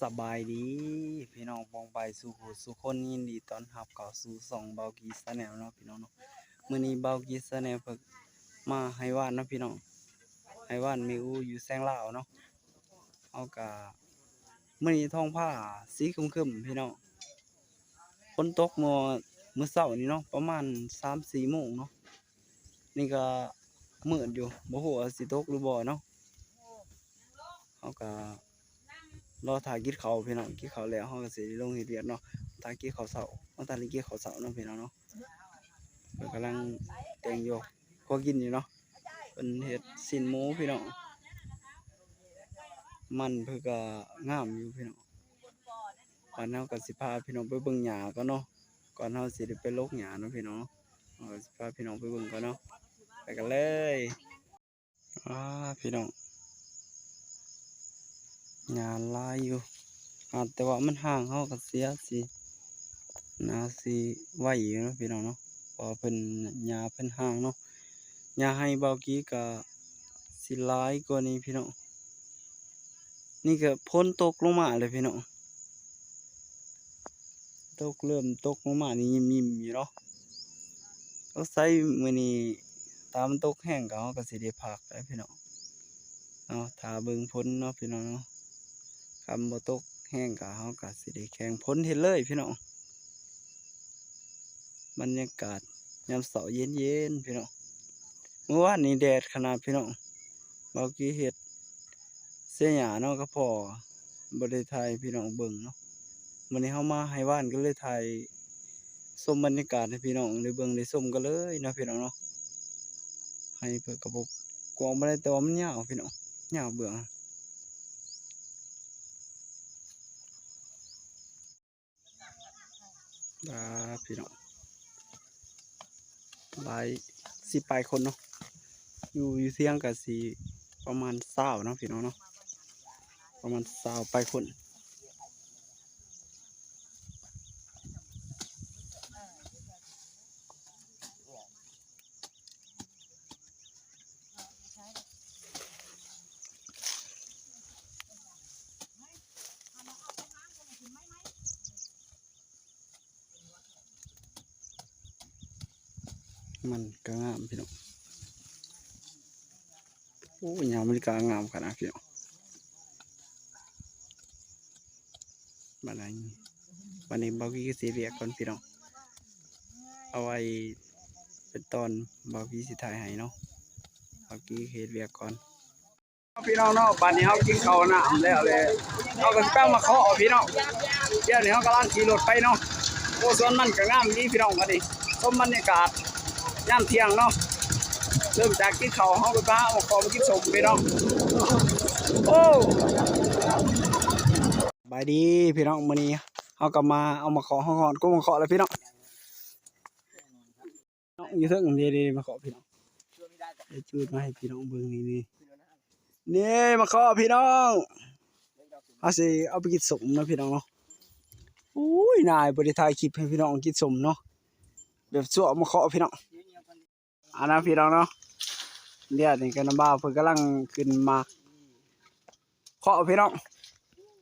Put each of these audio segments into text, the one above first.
สบายดี พี่น้องปองไปสู่ผู้สู่คนยินดีตอนรับเข้าสู่สองเบากีสแนลเนาะพี่น้องเนาะมื้อนี้เบากีสแนลเพิ่นมาให้ว่านเนาะพี่น้องให้ว่านมีอูอยู่แซงลาวเนาะเอากะมื้อนี้ท้องผ้าสีครึมพี่น้องฝนตกเมื่อเมื้อเช้านี้เนาะประมาณ3-4โมงเนาะนี่ก็มืดอยู่บ่ฮู้ว่าสิตกหรือบ่เนาะเอากะ รอถ่ายกินเขาพี่น้องกินเขาแล้วเฮาก็สิได้ลงเฮ็ดเวียกเนาะถ่ายกินข้าวเช้าเฮาถ่ายกินข้าเช้าเนาะพี่น้องเนาะกำลังแต่งอยู่พอกินอยู่เนาะเพิ่นเฮ็ดสินหมูพี่น้องมันเพิ่นก็งามอยู่พี่น้องก่อนเฮาก็สิพาพี่น้องไปเบิ่งหญ้าก่อนเนาะก่อนเฮาสิได้ไปลกหญ้าเนาะพี่น้องสิพาพี่น้องไปเบิ่งก่อนเนาะไปกันเลยอ่าพี่น้อง งาลายอยู่อาแต่ว่ามันห่างเขาก็เสียสินาสิไหวอยู่เนาะพี่น้องเนาะพอเพิ่นหญ้าเพิ่นห่างเนาะหญ้าให้เบากี้ก็สิลายกว่านี้พี่น้องนี่ก็พ้นตกลงมาเลยพี่น้องตกเริ่มตกลงมานี่ยิ้มๆอยู่เนาะก็ใส่มือนี้ตามตกแห้งก็เขาก็สิได้พักได้พี่น้องเนาะถ้าเบิงพ้นเนาะพี่น้องเนาะ คำบ่ตกแห้งกะเฮากะสิได้แข่งพ้นเฮ็ดเลยพี่น้องบรรยากาศยามเสาร์เย็นๆพี่น้องเมื่อวานนี้แดดขนาดพี่น้องเมื่อกี้เฮ็ดเสียหยาเนาะก็พอบ่ได้ถ่ายพี่น้องเบิ่งเนาะมื้อนี้เฮามาให้ว่านก็เลยถ่ายชมบรรยากาศให้พี่น้องได้เบิ่งได้มกันเลยนะพี่น้องเนาะให้เพิ่นก็บ่กกวางบ่ได้แต่ว่ามันยาวพี่น้องยาวเบื่อ บาพี่น้องหลายสิปลายคนเนาะอยู่อยู่เสียงกับสีประมาณเศร้าเนาะพี่น้องเนาะประมาณเศร้าปลายคน มันก็งามพี่น้องโอ้ยยามมันก็งามขนาดพี่น้องบันนี้บันนี้เบากี้สีเรียกก่อนพี่น้องเอาไว้เป็นตอนบากี้สิถ่ายให้เนาะบากี้เฮ็ดเรียกก่อนพี่น้องเนาะบัดนี้เฮากินข้าวน้ำแล้วเลยเฮาก็แป้งมาเคาะเอาพี่น้องเดี๋ยวนี้เฮากำลังขี่รถไปเนาะโอ้สวนมันก็งามดีพี่น้องบันี้ชมบรรยากาศ ย่ำเที่ยงเนาะเริ่มจากกินข้าห้องไปป้าเอาขอมากินสมไปเนาะโอ้บายดีพี่น้องมื้อนี้เฮากลับมาเอามาขอห้องหอนก็มาขอแล้วพี่น้องน้องอยู่เทิงเดีๆมาขอพี่น้องเดี๋ยวจูดมาให้พี่น้องเบิ่งนี่นี่นี่มาขอพี่น้องเอาสิเอาไปกินสมเนาะพี่น้องเนาะอุ้ยนายบริทายคลิปให้พี่น้องกินสมเนาะแบบสั่วมาขอพี่น้อง อันนั้นพี่น้องเนาะเดี๋ยนี่กันน้ำบ้าเพิ่นกำลังขึ้นมาเคาะพี่น้อง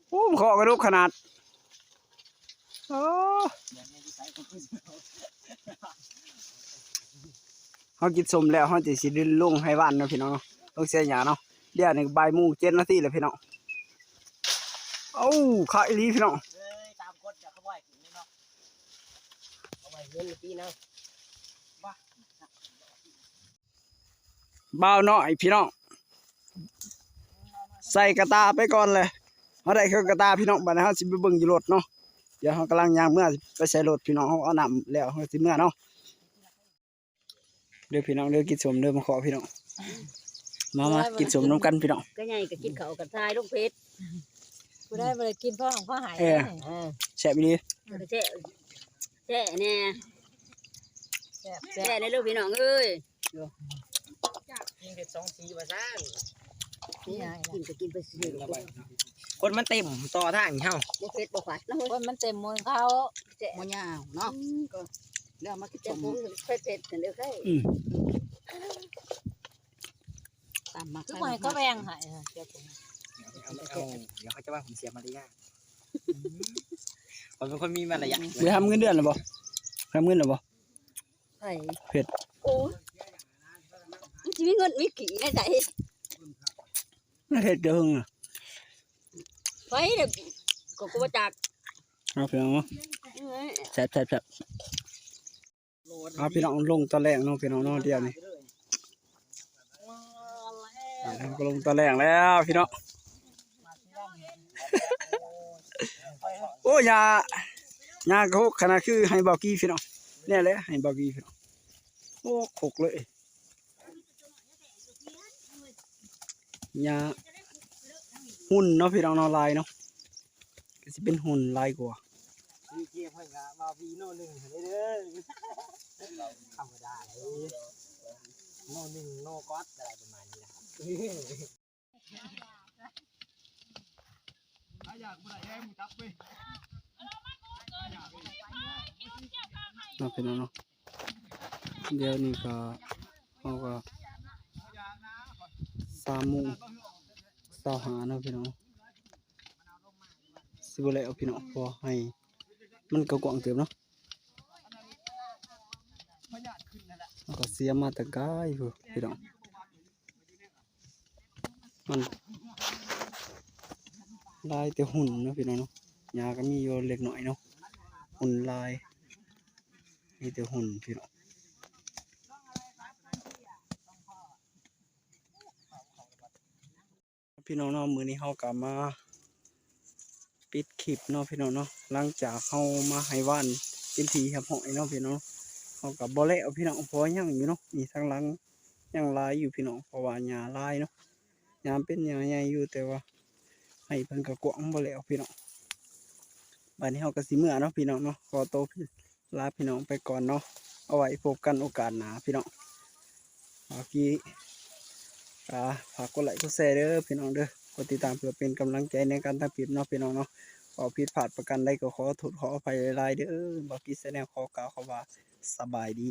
โอ้เคาะกระดูกขนาดโอ้เขากินสมแล้วเขาจะสิดินลงให้บ้านเนาะพี่น้องเนาะลงเสียหยาเนาะเดี๋ยวนี่บ่ายโมงเจ็ดนาทีแล้วพี่น้องเอ้าขายอีลีพี่น้องเอ้ยตามกฎจะเขาไหวกินนี่เนาะเอาไว้เงินปีนะ บ่าวน้อยพี่น้องใส่กระตาไปก่อนเลยเขาได้เครื่องกระตาพี่น้องบัดนี้เขาสิไปเบิ่งอยู่รถเนาะเดี๋ยวเขากำลังย่างเมื่อไปใส่รถพี่น้องเขาเอาน้ำแล้วเขาสิเมื่อเนาะเดี๋ยวพี่น้องเดี๋ยวกินสมเดี๋ยวมาขอพี่น้องมามากินสมน้ำกันพี่น้องก็ใหญ่ก็กินเขาวกับทายลูกเพชรกูได้บ่ไปกินพ่อของพ่อหายเออเออแซ่บดีก็แช่แช่แน่แซ่บแช่ในลูกพี่น้องเอ้ย กินเผ็ดสองสีว่าซ่านนี่กินก็กินไปสิลูกคนมันเต็มต่อทางเฮาบ่เพชรบ่ฝัดนะเฮ้ยคนมันเต็มมือเขาแช่มันยาวเนาะก็เรื่องมาคิดแช่สมผมเพชรเพชรกันเด้อเฮ้ยอืมตามมาทุกคนก็แบ่งใหายเอาไม่เอาเดี๋ยวเขาจะว่าผมเสียมารยาทผมเป็นคนมีมารยาทไปทำเงินเดือนหรือบ่ทำเงินหรือบ่ไผ่เผ็ดโอ้ย มันจะมีเงินมีกี่ได้ไหนน่าเผ็ดเด้อหึงอะไฟเด็กก็กูมาจากเอาพี่น้องเนาะเอ้ยแซ่บแซ่บแซ่บเอาพี่น้องลงตอนแรกเนาะพี่น้องเนาะเดียวนี่เดี๋ยวเราก็ลงตอนแรกแล้วพี่น้องโอ้ยายาก็หกขนาดคือให้เบากี้พี่น้องเนี่ยแหละให้เบากี้พี่น้องโอ้ขกเลย ยาหุ่นเนาะพี่น้องเนาะลายเนาะก็สิเป็นหุ่นลายกว่าพี่เกียร์เพิ่งอะมาพีโน่หนึ่งเด้อธรรมดาเลยโน่หนึ่งโน่ก๊อตอะไรประมาณนี้นะครับเนาะพี่น้องเนาะเดี๋ยวนี้ก็เขาก็ สามโมงสาวหานะพี่น้องสิบแล้วพี่น้องพอให้ มันก็กว้างเติมเนาะแล้วก็เสียมาแต่กายพุ่นพี่น้องมันลายแต่หุ่นเนาะพี่น้องเนาะยาก็มีอยู่เล็กหน้อยเนาะหุ่นลายมีแต่หุ่นพี่น้อง พี่น้องเนาะมือนี้เฮากลับมา ปิดคลิปเนาะพี่น้องเนาะหลังจากเฮามาให้ว่านเป็นทีครับหอยเนาะพี่น้องเฮากับบ่แล้วพี่น้องเพราะยังอยู่เนาะมีทางหลังยังลายอยู่พี่น้องเพราะว่าหญ้าลายเนาะหญ้าเป็นหญ้าใหญ่อยู่แต่ว่า ให้เพิ่นก็กว้างบ่แล้วพี่น้องบัดนี้เฮาก็สิเมื่อเนาะพี่น้องเนาะขอโตพี่ลาพี่น้องไปก่อนเนาะเอาไว้พบกันโอกาสหนาพี่น้องเมื่อกี้ อ่าฝากกดไลค์กดแชร์เด้อพี่น้องเด้อกดติดตามเพื่อเป็นกำลังใจในการทำคลิปเนาะพี่น้องเนาะขอผิดพลาดประกันไดก็ขอถูกขออภัยหลายๆเด้อบอกกี้แสดงขอกล่าวคำว่าสบายดี